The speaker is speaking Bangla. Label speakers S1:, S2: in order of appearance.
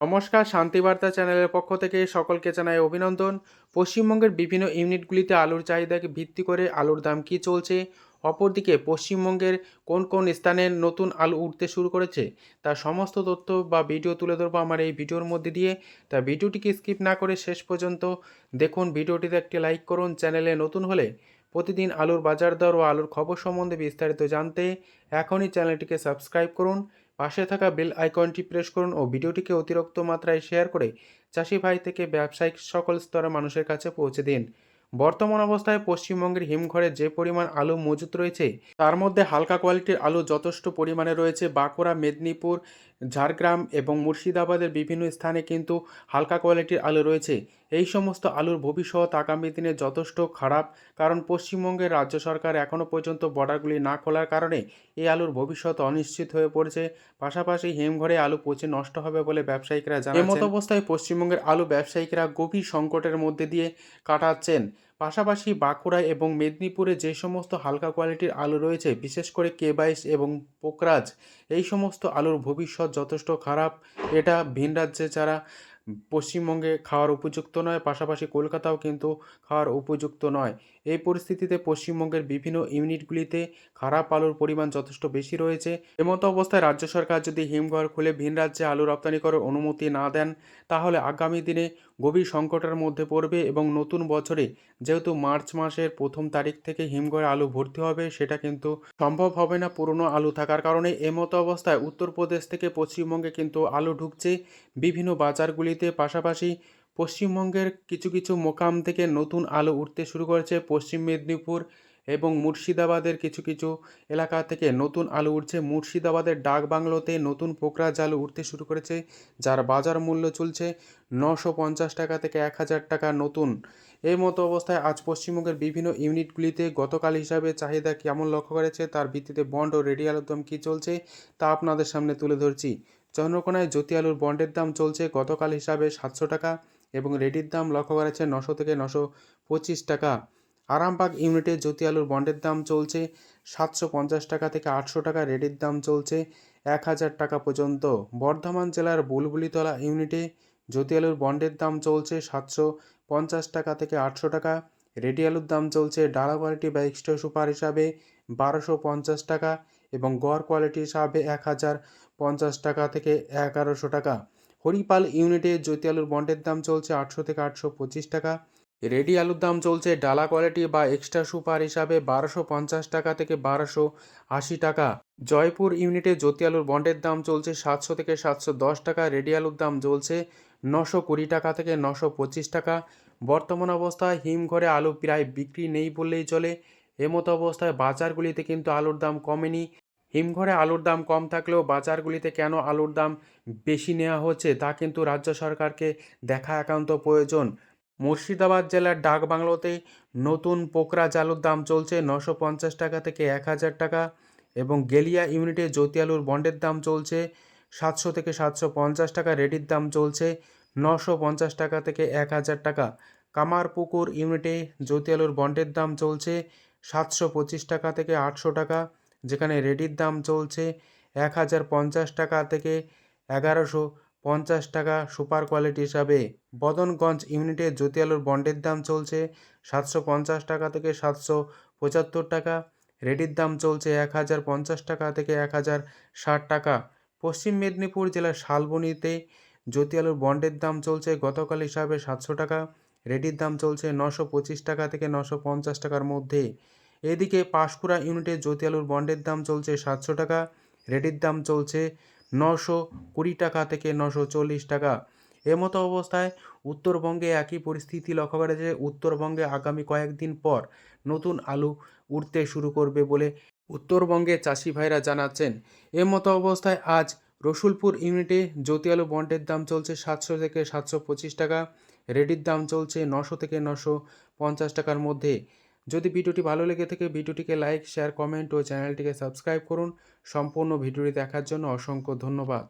S1: নমস্কার শান্তিবার্তা চ্যানেলের পক্ষ থেকে সকলকে জানাই অভিনন্দন। পশ্চিমবঙ্গের বিভিন্ন ইউনিটগুলিতে আলুর চাহিদাকে ভিত্তি করে আলুর দাম কী চলছে? অপরদিকে, পশ্চিমবঙ্গের কোন কোন স্থানে নতুন আলু উঠতে শুরু করেছে? তার সমস্ত তথ্য বা ভিডিও তুলে ধরবো আমার এই ভিডিওর মধ্যে দিয়ে। তা ভিডিওটিকে স্কিপ না করে শেষ পর্যন্ত দেখুন। ভিডিওটিতে একটি লাইক করুন। চ্যানেলে নতুন হলে প্রতিদিন আলুর বাজার দর ও আলুর খবর সম্বন্ধে বিস্তারিত জানতে এখনই চ্যানেলটিকে সাবস্ক্রাইব করুন, পাশে থাকা বেল আইকনটি প্রেস করুন ও ভিডিওটিকে অতিরিক্ত মাত্রায় শেয়ার করে চাষি ভাই থেকে ব্যবসায়িক সকল স্তরের মানুষের কাছে পৌঁছে দিন। বর্তমান অবস্থায় পশ্চিমবঙ্গের হিমঘরে যে পরিমাণ আলু মজুত রয়েছে, তার মধ্যে হালকা কোয়ালিটির আলু যথেষ্ট পরিমাণে রয়েছে বাঁকুড়া, মেদিনীপুর ঝাড়গ্রাম এবং মুর্শিদাবাদের বিভিন্ন স্থানে কিন্তু হালকা কোয়ালিটির আলু রয়েছে। এই সমস্ত আলুর ভবিষ্যৎ আগামী দিনে যথেষ্ট খারাপ, কারণ পশ্চিমবঙ্গের রাজ্য সরকার এখনও পর্যন্ত বর্ডারগুলি না খোলার কারণে এই আলুর ভবিষ্যৎ অনিশ্চিত হয়ে পড়েছে। পাশাপাশি হিমঘরে আলু পচে নষ্ট হবে বলে ব্যবসায়িকরা জানান এমত অবস্থায় পশ্চিমবঙ্গের আলু ব্যবসায়িকরা গভীর সংকটের মধ্যে দিয়ে কাটাচ্ছেন। পাশাপাশি বাঁকুড়া এবং মেদিনীপুরে যে সমস্ত হালকা কোয়ালিটির আলু রয়েছে, বিশেষ করে কে বাইশ এবং পোকরাজ, এই সমস্ত আলুর ভবিষ্যৎ যথেষ্ট খারাপ। এটা ভিন রাজ্যে যারা পশ্চিমবঙ্গে খাওয়ার উপযুক্ত নয়, পাশাপাশি কলকাতাও কিন্তু খাওয়ার উপযুক্ত নয়। এই পরিস্থিতিতে পশ্চিমবঙ্গের বিভিন্ন ইউনিটগুলিতে খারাপ আলুর পরিমাণ যথেষ্ট বেশি রয়েছে। এমতো অবস্থায় রাজ্য সরকার যদি হিমঘর খুলে ভিন রাজ্যে আলু রপ্তানি করার অনুমতি না দেন, তাহলে আগামী দিনে গভীর সংকটের মধ্যে পড়বে এবং নতুন বছরে যেহেতু মার্চ মাসের প্রথম তারিখ থেকে হিমঘরে আলু ভর্তি হবে, সেটা কিন্তু সম্ভব হবে না পুরনো আলু থাকার কারণে। এমতো অবস্থায় উত্তরপ্রদেশ থেকে পশ্চিমবঙ্গে কিন্তু আলু ঢুকছে। বিভিন্ন বাজারগুলিতে পাশাপাশি পশ্চিমবঙ্গের কিছু কিছু মোকাম থেকে নতুন আলু উঠতে শুরু করেছে। পশ্চিম মেদিনীপুর এবং মুর্শিদাবাদের কিছু কিছু এলাকা থেকে নতুন আলু উঠছে মুর্শিদাবাদের ডাক বাংলোতে নতুন পোকরাজ আলু উঠতে শুরু করেছে, যার বাজার মূল্য চলছে নশো পঞ্চাশ টাকা থেকে এক হাজার টাকা নতুন। এই মতো অবস্থায় আজ পশ্চিমবঙ্গের বিভিন্ন ইউনিটগুলিতে গতকাল হিসাবে চাহিদা কেমন লক্ষ্য করেছে, তার ভিত্তিতে বন্ড ও রেডি আলুর দাম কী চলছে, তা আপনাদের সামনে তুলে ধরছি। চন্দ্রকোনায় জ্যোতি আলুর বন্ডের দাম চলছে গতকাল হিসাবে সাতশো টাকা এবং রেডির দাম লক্ষ্য করেছে নশো থেকে নশো পঁচিশ টাকা। আরামবাগ ইউনিটে জ্যোতি আলুর বন্ডের দাম চলছে সাতশো পঞ্চাশ টাকা থেকে আটশো টাকা রেডির দাম চলছে এক হাজার টাকা পর্যন্ত। বর্ধমান জেলার বুলবুলিতলা ইউনিটে জ্যোতি আলুর বন্ডের দাম চলছে সাতশো পঞ্চাশ টাকা থেকে আটশো টাকা। রেডি আলুর দাম চলছে ডালা কোয়ালিটি বা এক্সট্রা সুপার হিসাবে বারোশো পঞ্চাশ টাকা এবং গড় কোয়ালিটি হিসাবে এক হাজার পঞ্চাশ টাকা থেকে এগারোশো টাকা। হরিপাল ইউনিটে জ্যোতি আলুর বন্ডের দাম চলছে আটশো থেকে আটশো পঁচিশ টাকা। রেডি আলুর দাম চলছে ডালা কোয়ালিটি বা এক্সট্রা সুপার হিসাবে বারোশো পঞ্চাশ টাকা থেকে বারোশো আশি টাকা। জয়পুর ইউনিটে জ্যোতি আলুর বন্ডের দাম চলছে সাতশো থেকে সাতশো দশ টাকা, রেডি আলুর দাম চলছে নশো কুড়ি টাকা থেকে নশো পঁচিশ টাকা। বর্তমান অবস্থায় হিমঘরে আলু প্রায় বিক্রি নেই বললেই চলে। এমতো অবস্থায় বাজারগুলিতে কিন্তু আলুর দাম কমেনি। হিমঘরে আলুর দাম কম থাকলেও বাজারগুলিতে কেন আলুর দাম বেশি নেওয়া হচ্ছে তা কিন্তু রাজ্য সরকারকে দেখা একান্ত প্রয়োজন। মুর্শিদাবাদ জেলার ডাক বাংলোতে নতুন পোকরা আলুর দাম চলছে নশো পঞ্চাশ টাকা থেকে এক হাজার টাকা এবং গেলিয়া ইউনিটে জ্যোতি আলুর বন্ডের দাম চলছে সাতশো থেকে সাতশো পঞ্চাশ টাকা, রেডির দাম চলছে নশো পঞ্চাশ টাকা থেকে এক হাজার টাকা। কামারপুকুর ইউনিটে জ্যোতি আলুর বন্ডের দাম চলছে সাতশো পঁচিশ টাকা থেকে আটশো টাকা, যেখানে রেডির দাম চলছে এক হাজার পঞ্চাশ টাকা থেকে এগারোশো পঞ্চাশ টাকা সুপার কোয়ালিটি হিসাবে। বদনগঞ্জ ইউনিটে জ্যোতি আলুর বন্ডের দাম চলছে সাতশো পঞ্চাশ টাকা থেকে সাতশো পঁচাত্তর টাকা। রেডির দাম চলছে এক হাজার পঞ্চাশ টাকা থেকে এক হাজার ষাট টাকা। পশ্চিম মেদিনীপুর জেলার শালবনিতে জ্যোতি আলুর বন্ডের দাম চলছে গতকাল হিসাবে সাতশো টাকা। রেডির দাম চলছে নশো পঁচিশ টাকা থেকে নশো পঞ্চাশ টাকার মধ্যে। এদিকে পাঁশকুড়া ইউনিটে জ্যোতি আলুর বন্ডের দাম চলছে সাতশো টাকা। রেডির দাম চলছে নশো কুড়ি টাকা থেকে নশো চল্লিশ টাকা। এমতো অবস্থায় উত্তরবঙ্গে একই পরিস্থিতি লক্ষ্য করা যায়। উত্তরবঙ্গে আগামী কয়েকদিন পর নতুন আলু উঠতে শুরু করবে বলে উত্তরবঙ্গে চাষি ভাইরা জানাচ্ছেন। এমতো অবস্থায় আজ রসুলপুর ইউনিটে জ্যোতি আলু বন্ডের দাম চলছে সাতশো থেকে সাতশো পঁচিশ টাকা, রেডির দাম চলছে নশো থেকে নশো পঞ্চাশ টাকার মধ্যে। যদি ভিডিওটি ভালো লেগে থাকে, ভিডিওটিকে লাইক, শেয়ার, কমেন্ট ও চ্যানেলটিকে সাবস্ক্রাইব করুন। সম্পূর্ণ ভিডিওটি দেখার জন্য অসংখ্য ধন্যবাদ।